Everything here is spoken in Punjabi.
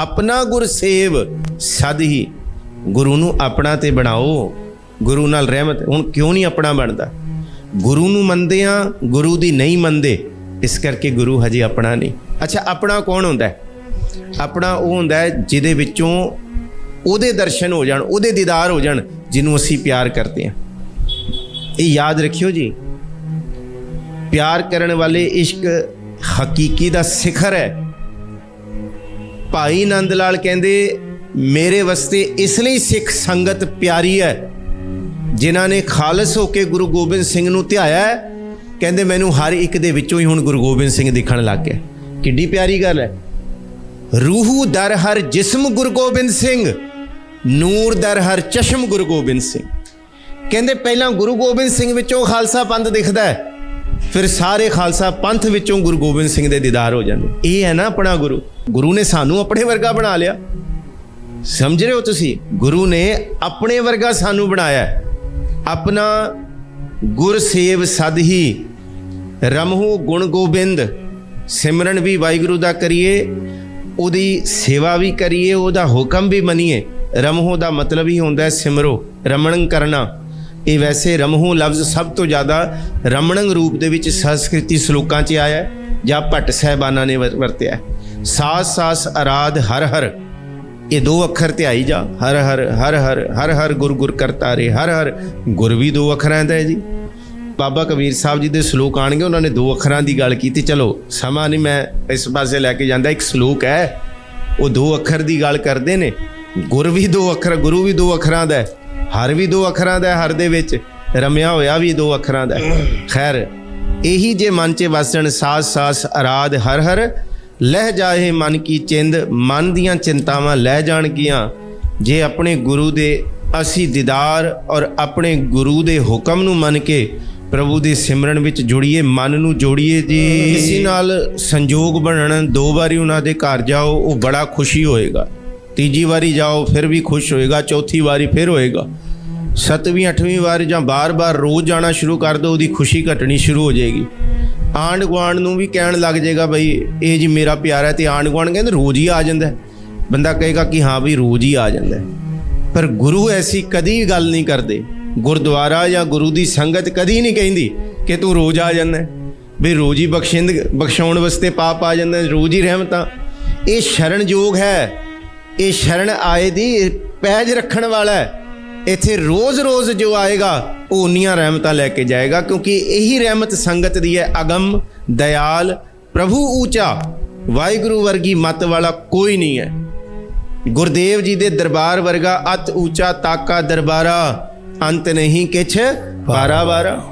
ਆਪਣਾ ਗੁਰ ਸੇਵ, ਸਦ ਹੀ ਗੁਰੂ ਨੂੰ ਆਪਣਾ ਤੇ ਬਣਾਓ। ਗੁਰੂ ਨਾਲ ਰਹਿਮਤ, ਹੁਣ ਕਿਉਂ ਨਹੀਂ ਆਪਣਾ ਬਣਦਾ? ਗੁਰੂ ਨੂੰ ਮੰਨਦੇ ਆ ਗੁਰੂ ਦੀ ਨਹੀਂ ਮੰਨਦੇ, ਇਸ ਕਰਕੇ ਗੁਰੂ ਹਜੇ ਆਪਣਾ ਨਹੀਂ। ਅੱਛਾ, ਆਪਣਾ ਕੌਣ ਹੁੰਦਾ ਹੈ? ਆਪਣਾ ਉਹ ਹੁੰਦਾ ਹੈ ਜਿਹਦੇ ਵਿੱਚੋਂ ਉਹਦੇ ਦਰਸ਼ਨ ਹੋ ਜਾਣ, ਉਹਦੇ ਦੀਦਾਰ ਹੋ ਜਾਣ, ਜਿਹਨੂੰ ਅਸੀਂ ਪਿਆਰ ਕਰਦੇ ਹਾਂ। ਇਹ ਯਾਦ ਰੱਖਿਓ ਜੀ, ਪਿਆਰ ਕਰਨ ਵਾਲੇ ਇਸ਼ਕ ਹਕੀਕੀ ਦਾ ਸਿਖਰ ਹੈ। ਭਾਈ ਨੰਦ ਲਾਲ ਕਹਿੰਦੇ, ਮੇਰੇ ਵਾਸਤੇ ਇਸ ਲਈ ਸਿੱਖ ਸੰਗਤ ਪਿਆਰੀ ਹੈ, ਜਿਨ੍ਹਾਂ ਨੇ ਖਾਲਸ ਹੋ ਕੇ ਗੁਰੂ ਗੋਬਿੰਦ ਸਿੰਘ ਨੂੰ ਧਿਆਇਆ ਕਹਿੰਦੇ, ਮੈਨੂੰ ਹਰ ਇੱਕ ਦੇ ਵਿੱਚੋਂ ਹੀ ਹੁਣ ਗੁਰੂ ਗੋਬਿੰਦ ਸਿੰਘ ਦਿਖਣ ਲੱਗ ਗਿਆ। ਕਿੱਡੀ ਪਿਆਰੀ ਗੱਲ ਹੈ। ਰੂਹੂ ਦਰ ਹਰ ਜਿਸਮ ਗੁਰੂ ਗੋਬਿੰਦ ਸਿੰਘ, ਨੂਰ ਦਰ ਹਰ ਚਸ਼ਮ ਗੁਰੂ ਗੋਬਿੰਦ ਸਿੰਘ। ਕਹਿੰਦੇ, ਪਹਿਲਾਂ ਗੁਰੂ ਗੋਬਿੰਦ ਸਿੰਘ ਵਿੱਚੋਂ ਖਾਲਸਾ ਪੰਥ ਦਿਖਦਾ ਹੈ ਫਿਰ ਸਾਰੇ ਖਾਲਸਾ ਪੰਥ ਵਿੱਚੋਂ ਗੁਰੂ ਗੋਬਿੰਦ ਸਿੰਘ ਦੇ ਦੀਦਾਰ ਹੋ ਜਾਂਦੇ। ਇਹ ਹੈ ਨਾ ਆਪਣਾ ਗੁਰੂ। ਗੁਰੂ ਨੇ ਸਾਨੂੰ ਆਪਣੇ ਵਰਗਾ ਬਣਾ ਲਿਆ। ਸਮਝ ਰਹੇ ਹੋ ਤੁਸੀਂ? ਗੁਰੂ ਨੇ ਆਪਣੇ ਵਰਗਾ ਸਾਨੂੰ ਬਣਾਇਆ। ਆਪਣਾ ਗੁਰ ਸੇਵ ਸਦ ਹੀ ਰਮਹੂ ਗੁਣ ਗੋਬਿੰਦ। ਸਿਮਰਨ ਵੀ ਵਾਹਿਗੁਰੂ ਦਾ ਕਰੀਏ, ਉਹਦੀ ਸੇਵਾ ਵੀ ਕਰੀਏ, ਉਹਦਾ ਹੁਕਮ ਵੀ ਮੰਨੀਏ। ਰਮਹੂ ਦਾ ਮਤਲਬ ਹੀ ਹੁੰਦਾ ਹੈ ਸਿਮਰੋ, ਰਮਣੰ ਕਰਨਾ। ਇਹ ਵੈਸੇ ਰਮਹੂ ਲਫ਼ਜ਼ ਸਭ ਤੋਂ ਜ਼ਿਆਦਾ ਰਮਣੰਗ ਰੂਪ ਦੇ ਵਿੱਚ ਸੰਸਕ੍ਰਿਤੀ ਸ਼ਲੋਕਾਂ 'ਚ ਆਇਆ ਜਾਂ ਭੱਟ ਸਾਹਿਬਾਨਾਂ ਨੇ ਵਰਤਿਆ ਸਾਸ ਸਾਸ, ਅਰਾਧ, ਹਰ ਹਰ। ਇਹ ਦੋ ਅੱਖਰ ਧਿਆਈ ਜਾ। ਹਰ ਹਰ ਹਰ ਹਰ ਹਰ ਹਰ, ਗੁਰ ਗੁਰ ਕਰਤਾ ਰੇ ਹਰ ਹਰ, ਗੁਰ ਵੀ ਦੋ ਅੱਖਰਾਂ ਦਾ ਹੈ ਜੀ। ਬਾਬਾ ਕਬੀਰ ਸਾਹਿਬ ਜੀ ਦੇ ਸ਼ਲੋਕ ਆਣਗੇ ਉਹਨਾਂ ਨੇ ਦੋ ਅੱਖਰਾਂ ਦੀ ਗੱਲ ਕੀਤੀ। ਚਲੋ, ਸਮਾਂ ਨਹੀਂ, ਮੈਂ ਇਸ ਪਾਸੇ ਲੈ ਕੇ ਜਾਂਦਾ। ਇੱਕ ਸ਼ਲੋਕ ਹੈ, ਉਹ ਦੋ ਅੱਖਰ ਦੀ ਗੱਲ ਕਰਦੇ ਨੇ। ਗੁਰ ਵੀ ਦੋ ਅੱਖਰ, ਗੁਰੂ ਵੀ ਦੋ ਅੱਖਰਾਂ ਦਾ ਹੈ। ਹਰ ਵੀ ਦੋ ਅੱਖਰਾਂ ਦਾ ਹਰ ਦੇ ਵਿੱਚ ਰਮਿਆ ਹੋਇਆ ਵੀ ਦੋ ਅੱਖਰਾਂ ਦਾ ਖੈਰ, ਇਹੀ ਜੇ ਮਨ 'ਚ ਵਸਣ ਸਾਸ ਸਾਸ ਅਰਾਧ ਹਰ ਹਰ ਲਹਿ ਜਾਏ ਮਨ ਕੀ ਚਿੰਦ, ਮਨ ਦੀਆਂ ਚਿੰਤਾਵਾਂ ਲੈ ਜਾਣਗੀਆਂ। ਜੇ ਆਪਣੇ ਗੁਰੂ ਦੇ ਅਸੀਂ ਦੀਦਾਰ ਔਰ ਆਪਣੇ ਗੁਰੂ ਦੇ ਹੁਕਮ ਨੂੰ ਮੰਨ ਕੇ ਪ੍ਰਭੂ ਦੇ ਸਿਮਰਨ ਵਿੱਚ ਜੁੜੀਏ, ਮਨ ਨੂੰ ਜੋੜੀਏ ਜੀ। ਕਿਸੇ ਨਾਲ ਸੰਜੋਗ ਬਣਨ, ਦੋ ਵਾਰੀ ਉਹਨਾਂ ਦੇ ਘਰ ਜਾਓ, ਉਹ ਬੜਾ ਖੁਸ਼ੀ ਹੋਏਗਾ। ਤੀਜੀ ਵਾਰੀ ਜਾਓ, ਫਿਰ ਵੀ ਖੁਸ਼ ਹੋਏਗਾ, ਚੌਥੀ ਵਾਰੀ ਫਿਰ ਹੋਏਗਾ। ਸੱਤਵੀਂ, ਅੱਠਵੀਂ ਵਾਰ ਜਾਂ ਬਾਰ-ਬਾਰ ਰੋਜ਼ ਜਾਣਾ ਸ਼ੁਰੂ ਕਰ ਦੋ ਉਹਦੀ ਖੁਸ਼ੀ ਘਟਣੀ ਸ਼ੁਰੂ ਹੋ ਜਾਏਗੀ। ਆਂਢ ਗੁਆਂਢ ਨੂੰ ਵੀ ਕਹਿਣ ਲੱਗ ਜਾਏਗਾ, ਬਈ, ਇਹ ਜੀ ਮੇਰਾ ਪਿਆਰਾ ਹੈ। ਤੇ ਆਂਢ ਗੁਆਂਢ ਕਹਿੰਦੇ, ਰੋਜ਼ ਹੀ ਆ ਜਾਂਦਾ ਬੰਦਾ ਕਹੇਗਾ ਕਿ, ਹਾਂ ਵੀ ਰੋਜ਼ ਹੀ ਆ ਜਾਂਦਾ ਪਰ ਗੁਰੂ ਐਸੀ ਕਦੀ ਗੱਲ ਨਹੀਂ ਕਰਦੇ। ਗੁਰਦੁਆਰਾ ਜਾਂ ਗੁਰੂ ਦੀ ਸੰਗਤ ਕਦੀ ਨਹੀਂ ਕਹਿੰਦੀ ਕਿ ਤੂੰ ਰੋਜ਼ ਆ ਜਾਂਦਾ ਵੀ ਰੋਜ਼ ਹੀ ਬਖਸ਼ਿੰਦ, ਬਖਸ਼ਾਉਣ ਵਾਸਤੇ ਪਾਪ ਆ ਜਾਂਦਾ ਰੋਜ਼ ਹੀ ਰਹਿਮਤਾਂ। ਇਹ ਸ਼ਰਨਯੋਗ ਹੈ। ਇਹ ਸ਼ਰਨ ਆਏ ਦੀ ਪੈਜ ਰੱਖਣ ਵਾਲਾ ਹੈ। ਇੱਥੇ ਰੋਜ਼-ਰੋਜ਼ ਜੋ ਆਏਗਾ, ਉਹ ਉਨੀਆਂ ਰਹਿਮਤਾਂ ਲੈ ਕੇ ਜਾਏਗਾ, ਕਿਉਂਕਿ ਇਹੀ ਰਹਿਮਤ ਸੰਗਤ ਦੀ ਹੈ, ਅਗਮ, ਦਇਆਲ, ਪ੍ਰਭੂ ਊਚਾ, ਵਾਹਿਗੁਰੂ ਵਰਗੀ ਮਤ ਵਾਲਾ ਕੋਈ ਨਹੀਂ ਹੈ। ਗੁਰਦੇਵ ਜੀ ਦੇ ਦਰਬਾਰ ਵਰਗਾ ਅਤ ਊਚਾ ਤਾਕਾ ਦਰਬਾਰਾ, ਅੰਤ ਨਹੀਂ ਕਿਛ ਬਾਰਾ ਬਾਰਾ